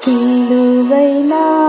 情路为难。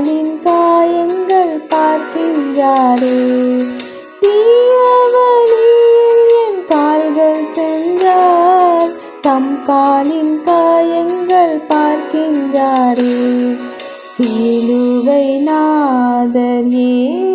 நாளின் காயங்கள் பார்க்கின்றாரே தீயவழியில் என் கால்கள் சென்றார். தம் காலின் காயங்கள் பார்க்கின்றாரே. சீலுவை நாதர் இயேசுவன்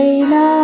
சிலுவை நாதர்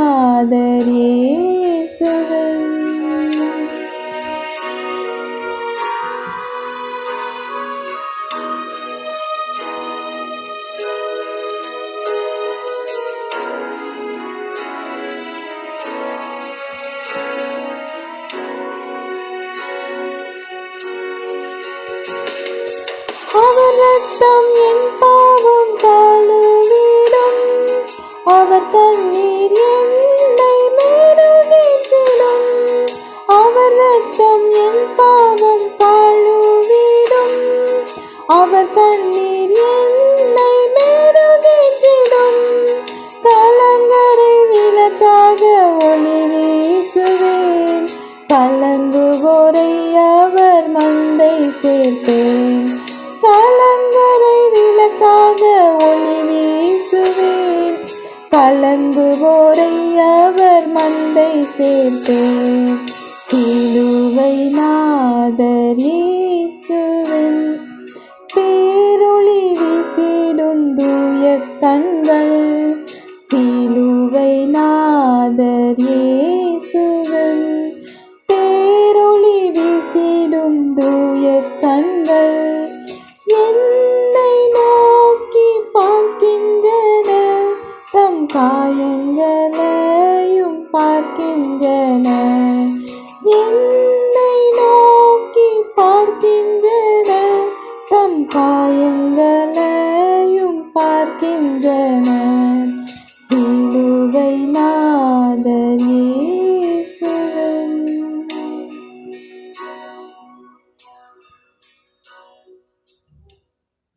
அவர் தண்ணீர் என்னை மெருகேற்றிடும் அவர் ரத்தம் என் பாவம் கழுவிடும் அவர் தண்ணீர் என்னை மெருகேற்றிடும் கலங்கரை விளக்காக ஒளி வீசுவேன். கலங்குவோரை அவர் மந்தை சேர்ப்பேன். கலங்குவோரை அவர் மந்தை சேர்த்தோர் சிலுவை நாதரீசு God.